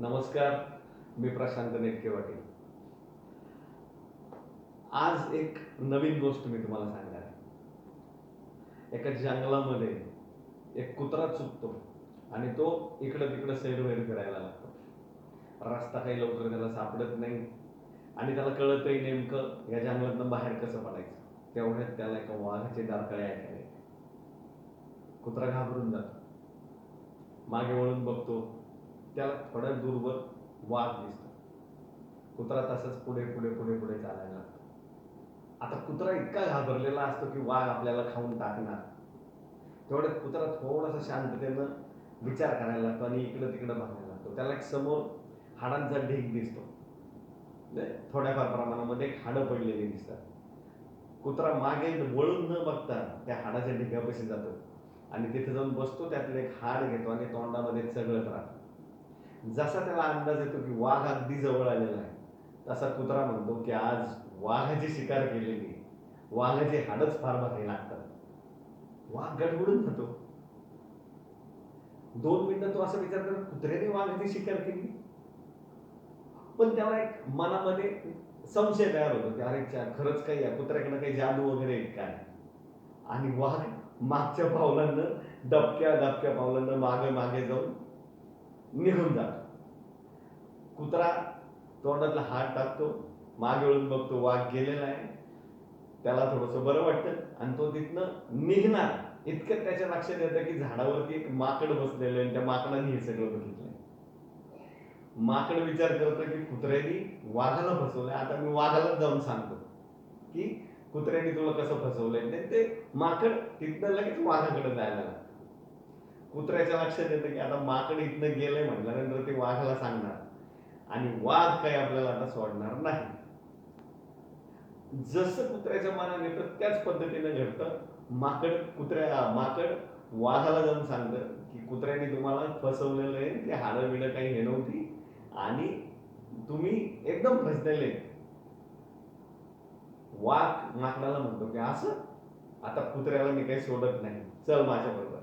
नमस्कार मी प्रशांत नेटकेवाटे. आज एक नवीन गोष्ट मी तुम्हाला सांगणार आहे. एका जंगलामध्ये एक कुत्रा चुकतो आणि तो इकडं तिकडं सैरवैर फिरायला लागतो. रस्ता काही लवकर त्याला सापडत नाही आणि त्याला कळतही नेमकं या जंगलातनं बाहेर कसं पडायचं. तेवढ्यात त्याला एका वाघाचे दारकळे ऐकायला कुत्रा घाबरून जातो. मागे वळून बघतो त्याला थोड्या दूरवर वाघ दिसतो. कुत्रा तसंच पुढे पुढे पुढे पुढे चालायला लागतो. आता कुत्रा इतका घाबरलेला असतो की वाघ आपल्याला खाऊन टाकणार. तेवढ्यात कुत्रा थोडासा शांततेनं विचार करायला लागतो आणि इकडं तिकडं बघायला लागतो. त्याला एक समोर हाडांचा ढीक दिसतो. थोड्याफार प्रमाणामध्ये एक हाडं पडलेली दिसतात. कुत्रा मागे वळून न बघता त्या हाडाच्या ढिगापाशी जातो. आणि तिथे जाऊन बसतो त्यातलं एक हाड घेतो आणि तोंडामध्ये चगळत राहतो. जसा त्याला अंदाज येतो की वाघ अगदी जवळ आलेला आहे तसा कुत्रा म्हणतो की आज वाघाची शिकार केलेली वाघाचे हाडच फार भारी लागतात. वाघ गडबडून जातो. दोन मिनिटं तो असा विचार करत कुत्र्याने वाघाची शिकार केली? पण त्याला एक मनामध्ये संशय तयार होतो की अरे खरंच काही या कुत्र्याकडे काही जादू वगैरे आहे काय आणि वाघ मागच्या पावलांना डबक्या दबक्या पावलांना मागे मागे जाऊन निघून जातो. कुत्रा तोंडातला हात टाकतो मागे वळून बघतो वाघ गेलेला आहे. त्याला थोडस बरं वाटतं आणि तो तिथनं निघणार. इतकं त्याच्या लक्षात येतं की झाडावरती एक माकड बसलेलं आहे आणि त्या माकडाने हे सगळं बघितलंय. माकड विचार करतं की कुत्र्यानी वाघाला फसवलंय. आता मी वाघालाच जाऊन सांगतो की कुत्र्याने तुला कसं फसवलंय? ते माकड तिथनं लगेच वाघाकडे जायला लागतं कुत्र्याच्या लक्षात येतं की आता माकड इथनं गेलंय म्हटल्यानंतर ते वाघाला सांगणार. आणि वाघ काही आपल्याला आता सोडणार नाही. जसं कुत्र्याच्या मनाने येतं त्याच पद्धतीने घडतं. माकड कुत्र्या माकड वाघाला जाऊन सांगतं की कुत्र्याने तुम्हाला फसवलेलं आहे ते हाडं बिडं काही हे नव्हती. आणि तुम्ही एकदम फसलेले वाघ माकडाला म्हणतो की असं? आता कुत्र्याला मी काही सोडत नाही. चल माझ्या बरोबर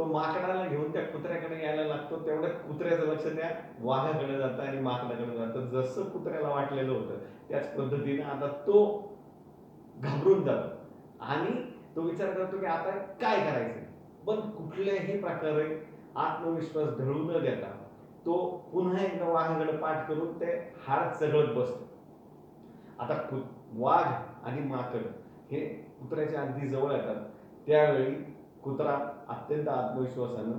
तो माकडाला घेऊन त्या कुत्र्याकडे यायला लागतो तेवढ्या कुत्र्याचं लक्ष त्या वाघाकडे जातं आणि माकडाकडे जातं. जसं कुत्र्याला वाटलेलं होतं त्याच पद्धतीने आता तो घाबरून जातो. आणि तो विचार करतो की आता काय करायचं? पण कुठल्याही प्रकारे आत्मविश्वास ढळू न देता तो पुन्हा एकदा वाघाकडे पाठ करून ते हाड चघळत बसतो. आता कु- वाघ आणि माकड हे कुत्र्याच्या अगदी जवळ येतात. त्यावेळी कुत्रा अत्यंत आत्मविश्वासानं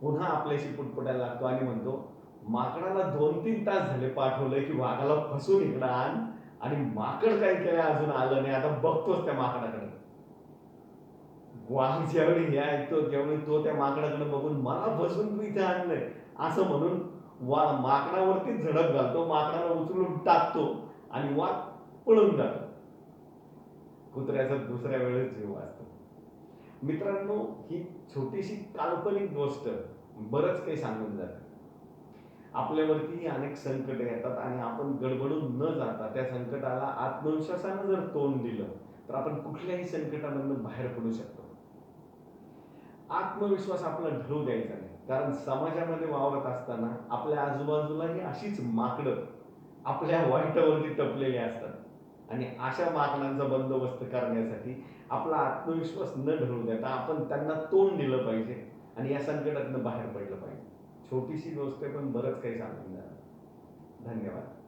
पुन्हा आपल्याशी पुटपुटायला लागतो आणि म्हणतो माकडाला दोन तीन तास झाले पाठवलंय की वाघाला फसून इकडं आण आणि माकड काही केलं अजून आलं नाही आता बघतोच त्या माकडाकडे. वाघ ज्यावेळी हे ऐकतो त्यावेळी तो त्या माकडाकडे बघून मला फसून तू इथे आणलंय असं म्हणून वा माकडावरती झडप घालतो माकडाला उचलून टाकतो आणि वाघ पळून जातो. कुत्र्याचा दुसऱ्या वेळेस जीव वाचतो. मित्रांनो ही छोटीशी काल्पनिक गोष्ट बरंच काही सांगून जाते. आपल्यावरती अनेक संकट येतात आणि आपण गडबडून न जाता त्या संकटाला आत्मविश्वासानं जर तोंड दिलं तर आपण कुठल्याही संकटामधून बाहेर पडू शकतो. आत्मविश्वास आपला ढळू द्यायचा नाही. कारण समाजामध्ये वावरत असताना आपल्या आजूबाजूला ही अशीच माकडं आपल्या वाईटावरती टपलेली असतात. आणि अशा मागण्यांचा बंदोबस्त करण्यासाठी आपला आत्मविश्वास न ढळू देता आपण त्यांना तोंड दिलं पाहिजे आणि या संकटातनं बाहेर पडलं पाहिजे. छोटीशी गोष्ट पण बरंच काही सांगून जाणार धन्यवाद.